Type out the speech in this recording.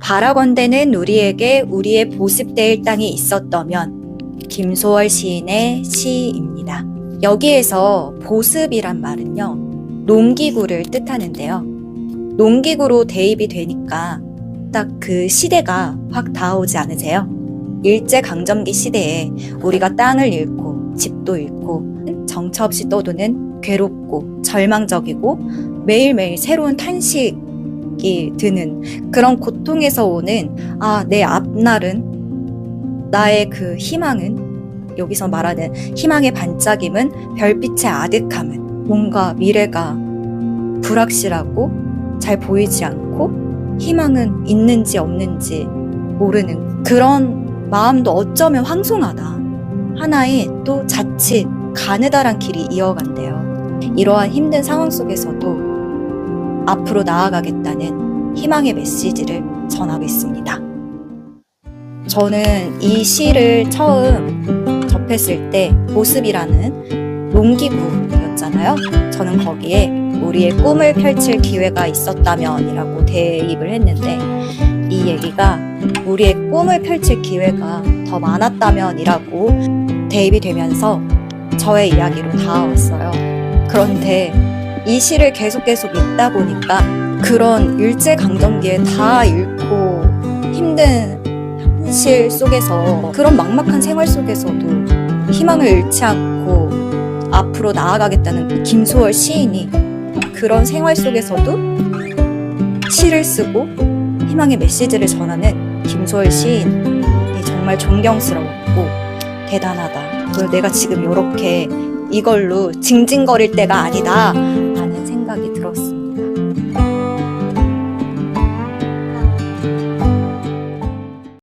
바라건대는 우리에게 우리의 보습될 땅이 있었다면 김소월 시인의 시입니다. 여기에서 보습이란 말은요, 농기구를 뜻하는데요. 농기구로 대입이 되니까 딱 그 시대가 확 다가오지 않으세요? 일제강점기 시대에 우리가 땅을 잃고 집도 잃고 정처 없이 떠도는 괴롭고 절망적이고 매일매일 새로운 탄식 이 드는 그런 고통에서 오는 아, 내 앞날은 나의 그 희망은 여기서 말하는 희망의 반짝임은 별빛의 아득함은 뭔가 미래가 불확실하고 잘 보이지 않고 희망은 있는지 없는지 모르는 그런 마음도 어쩌면 황송하다. 하나의 또 자칫 가느다란 길이 이어간대요. 이러한 힘든 상황 속에서도 앞으로 나아가겠다는 희망의 메시지를 전하고 있습니다. 저는 이 시를 처음 접했을 때 모습이라는 농기구였잖아요. 저는 거기에 우리의 꿈을 펼칠 기회가 있었다면이라고 대입을 했는데 이 얘기가 우리의 꿈을 펼칠 기회가 더 많았다면이라고 대입이 되면서 저의 이야기로 다가왔어요. 그런데 이 시를 계속 계속 읽다 보니까 그런 일제강점기에 다 잃고 힘든 현실 속에서 그런 막막한 생활 속에서도 희망을 잃지 않고 앞으로 나아가겠다는 김소월 시인이 그런 생활 속에서도 시를 쓰고 희망의 메시지를 전하는 김소월 시인이 정말 존경스럽고 대단하다. 그리고 내가 지금 이렇게 이걸로 징징거릴 때가 아니다. 생각이 들었어.